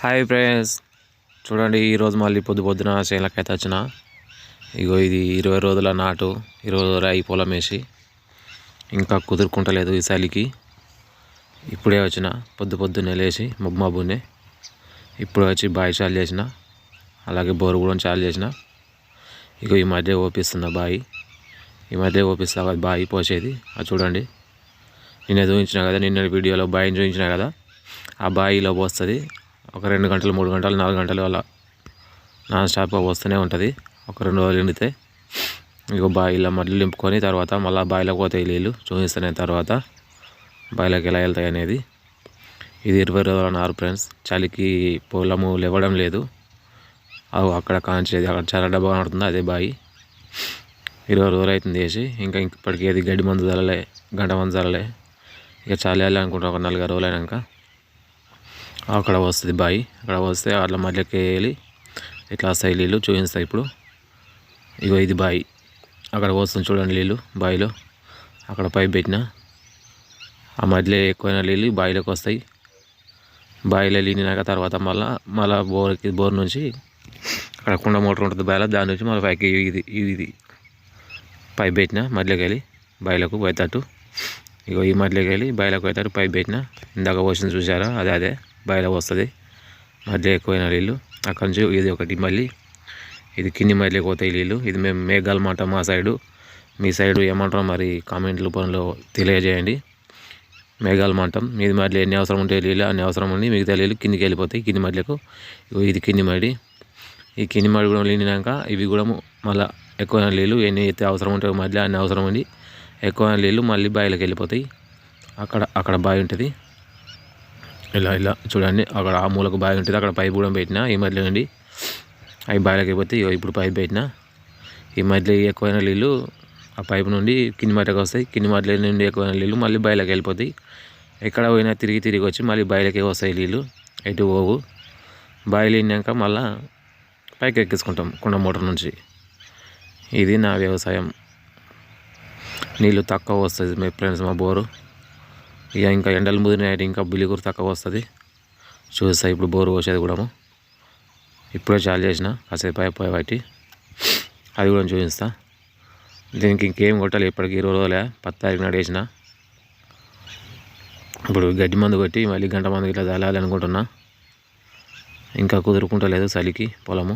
Hi friends చూడండి ఈరోజు మళ్ళీ పొద్దు పొద్దున చేనులకి అయితే వచ్చిన. ఇగో ఇది ఇరవై రోజుల నాటు ఇరవై రోజుల ఈ పొలం వేసి. ఇంకా కుదురుకుంటలేదు ఈ చలికి. ఇప్పుడే వచ్చిన పొద్దు పొద్దున్నే లేచి మబ్బు మబ్బునే ఇప్పుడు వచ్చి బావి చాలు చేసిన అలాగే బోరు కూడా చాలు చేసిన. ఇగో ఈ మధ్య ఓపిస్తున్న బావి ఈ మధ్య ఓపిస్తా బావి పోసేది. అది చూడండి. నిన్న చూపించిన కదా నిన్న వీడియోలో బావిని చూపించిన కదా. ఆ బావిలో పోస్తుంది. ఒక రెండు గంటలు మూడు గంటలు నాలుగు గంటలు అలా నాన్ స్టాప్గా వస్తూనే ఉంటుంది. ఒక రెండు రోజులు ఎండితే ఇంకో బాయిలో మళ్ళీ నింపుకొని తర్వాత మళ్ళీ బావిలోకి పోతాయి నీళ్ళు చూపిస్తాను తర్వాత బావిలోకి ఎలా వెళ్తాయి అనేది. ఇది ఇరవై రోజుల నారు ఫ్రెండ్స్. చలికి పొలము లేవడం లేదు. అవి అక్కడ కాంచేది అక్కడ చాలా డబ్బా కనబడుతుంది అదే బావి ఇరవై రోజులు అవుతుంది వేసి ఇంకా ఇప్పటికీ అది గడ్డి మందు చల్లలే గంట మందు జరలే ఇక చాలి అనుకుంటా ఒక నలుగురు రోజులు అయినాక. అక్కడ వస్తుంది బావి అక్కడ వస్తే అట్లా మధ్యకి వెళ్ళి ఇట్లా వస్తాయి నీళ్ళు చూపిస్తాయి ఇప్పుడు. ఇగో ఇది బావి అక్కడ వస్తుంది చూడండి నీళ్ళు బావిలో అక్కడ పైప్ పెట్టిన. ఆ మధ్యలో ఎక్కువైన నీళ్ళు బావిలోకి వస్తాయి. బావిలో లీనినాక తర్వాత మళ్ళీ మళ్ళీ బోర్కి బోర్ నుంచి అక్కడ కుండ మోటార్ ఉంటుంది బావిలో దాని నుంచి మళ్ళీ పైకి ఇది ఇది పైప్ పెట్టిన మధ్యలోకి వెళ్ళి బావిలకు పోయేటట్టు. ఇగో ఈ మధ్యలోకి వెళ్ళి బావిలోకి పోయేటట్టు పైప్ పెట్టిన. ఇందాక పోసింది చూసారా? అదే అదే. బయట వస్తుంది మధ్య ఎక్కువైన నీళ్ళు అక్కడి నుంచి ఇది ఒకటి మళ్ళీ. ఇది కింది మళ్ళీ పోతాయి నీళ్ళు ఇది మేము మేఘాల మాట మా సైడు. మీ సైడు ఏమంటారో మరి కామెంట్ రూపంలో తెలియజేయండి. మేఘాలు మంటం. మీది మడిలో ఎన్ని అవసరం ఉంటే నీళ్ళు అన్ని అవసరం ఉండి మిగతా నీళ్ళు కిందికి వెళ్ళిపోతాయి. కింది మడిలకు ఇది కింది మడి ఈ కింది మడి కూడా నిండినాక ఇవి కూడా మళ్ళీ ఎక్కువ నీళ్ళు ఎన్ని అయితే అవసరం ఉంటే మధ్యలో అన్ని అవసరం ఉండి ఎక్కువ నీళ్ళు మళ్ళీ బావిలోకి వెళ్ళిపోతాయి. అక్కడ అక్కడ బావి ఉంటుంది. ఇలా ఇలా. చూడండి అక్కడ ఆ మూలకు బావి ఉంటుంది. అక్కడ పైపు కూడా పెట్టిన ఈ మధ్యలో నుండి. అవి బావిలోకి అయిపోతే ఇప్పుడు పైపు పెట్టిన. ఈ మధ్యలో ఎక్కువైన నీళ్ళు ఆ పైపు నుండి కింది మధ్యకి వస్తాయి. కింది మాటల నుండి ఎక్కువైన నీళ్ళు మళ్ళీ బయలకి వెళ్ళిపోతాయి. ఎక్కడ పోయినా తిరిగి తిరిగి వచ్చి మళ్ళీ బయలకే వస్తాయి నీళ్ళు. ఎటు పోవు. బాయిలు వెళ్ళినాక మళ్ళీ పైకి ఎక్కించుకుంటాం కుండ మోటార్ నుంచి. ఇది నా వ్యవసాయం. నీళ్ళు తక్కువ వస్తుంది మీ ఫ్రెండ్స్ మా బోరు. ఇక ఇంకా ఎండలు ముదిరినాయి ఇంకా బిలిగురు తక్కువ వస్తుంది. చూస్తా ఇప్పుడు బోరు పోసేది కూడా ఇప్పుడే చాలు చేసిన కాసేపు అయిపోయి బట్టి అది కూడా చూపిస్తా. దీనికి ఇంకేం కొట్టాలి ఇప్పటికి ఇరవై రోజులే పది తారీఖు నాడు వేసిన. ఇప్పుడు గడ్డి మందు కొట్టి మళ్ళీ గంట మందు ఇట్లా చల్లాలి అనుకుంటున్నా. ఇంకా కుదురుకుంటలేదు చలికి పొలము.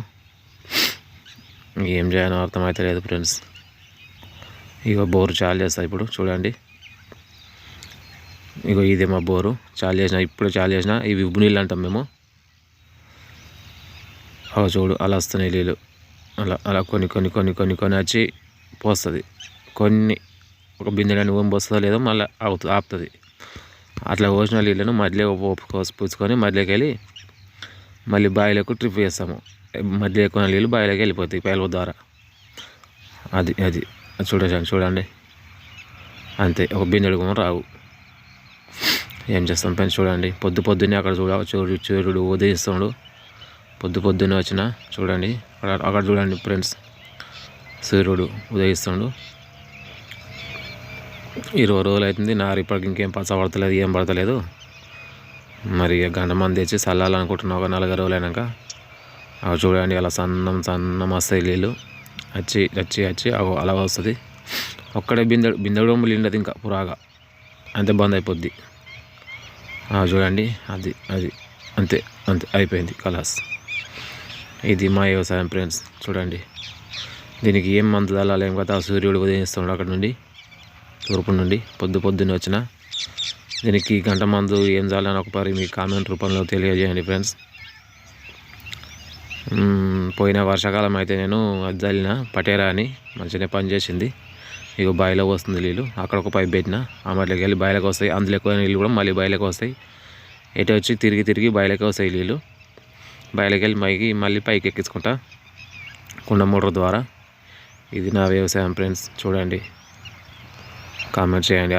ఏం చేయాలో అర్థమవుతలేదు ఫ్రెండ్స్. ఇక బోరు చాలు చేస్తా ఇప్పుడు చూడండి. ఇగో ఇదే మా బోరు. చాలు చేసిన ఇప్పుడు చాలు చేసిన ఇవి ఉబ్బు నీళ్ళు అంటాం మేము. అలా చూడు అలా వస్తున్నాయి నీళ్ళు. అలా అలా కొన్ని కొన్ని కొన్ని కొన్ని కొన్ని వచ్చి పోస్తుంది. కొన్ని ఒక బిందెలని ఓం పోస్తుందో లేదో మళ్ళీ అవుతుంది ఆపుతుంది. అట్లా పోసిన నీళ్ళను మధ్యలో పూసుకొని మధ్యలోకి వెళ్ళి మళ్ళీ బావిలోకి ట్రిప్ చేస్తాము. మధ్యలో ఎక్కువ నీళ్ళు బావిలోకి వెళ్ళిపోతాయి పేలవ ద్వారా. అది అది. చూడండి చూడండి. అంతే ఒక బిందెడు రావు. ఏం చేస్తాం ఫ్రెండ్స్ చూడండి. పొద్దు పొద్దున్నే అక్కడ చూడ చూడు సూర్యుడు ఉదయిస్తాడు పొద్దు పొద్దున్నే వచ్చిన చూడండి. అక్కడ అక్కడ చూడండి ఫ్రెండ్స్. సూర్యుడు ఉదయిస్తాడు ఇరవై రోజులు అవుతుంది. నారు ఇప్పటికి ఇంకేం పచ్చ పడతలేదు ఏం పడతలేదు. మరి గంట మంది తెచ్చి చల్లాలనుకుంటున్నా ఒక నలుగు రోజులు అయినాక. అవి చూడండి అలా సన్నం సన్నం వస్తాయి నీళ్ళు వచ్చి వచ్చి వచ్చి అలా వస్తుంది. ఒక్కడే బిందెడు బిందెడు నిండదు ఇంకా పురాగా. అంతే బంద్ అయిపోద్ది. చూడండి అది అది అంతే అంతే అయిపోయింది కలాస్. ఇది మా వ్యవసాయం ఫ్రెండ్స్ చూడండి. దీనికి ఏం మందు తల్లాలి ఏం కదా సూర్యుడు ఉదయిస్తున్నాడు అక్కడ నుండి తూర్పు నుండి పొద్దు పొద్దున్న వచ్చిన. దీనికి గంట మందు ఏం చాలని ఒకసారి మీ కామెంట్ రూపంలో తెలియజేయండి ఫ్రెండ్స్. పోయిన వర్షాకాలం అయితే నేను అది చల్లిన పటేరా అని మంచిగానే పనిచేసింది. ఇక బాయిలోకి వస్తుంది నీళ్ళు. అక్కడ ఒక పైప్ పెట్టిన అమ్మట్లోకి వెళ్ళి బాయిలోకి వస్తాయి. అందులో ఎక్కువ నీళ్ళు కూడా మళ్ళీ బాయిలోకి వస్తాయి. ఎటు వచ్చి తిరిగి తిరిగి బాయిలోకి వస్తాయి నీళ్ళు. బాయిలోకి వెళ్ళి మైకి మళ్ళీ పైకి ఎక్కించుకుంటా. కుండ మోటార్ ద్వారా. ఇది నా వ్యవసాయం ఫ్రెండ్స్. చూడండి. కామెంట్ చేయండి.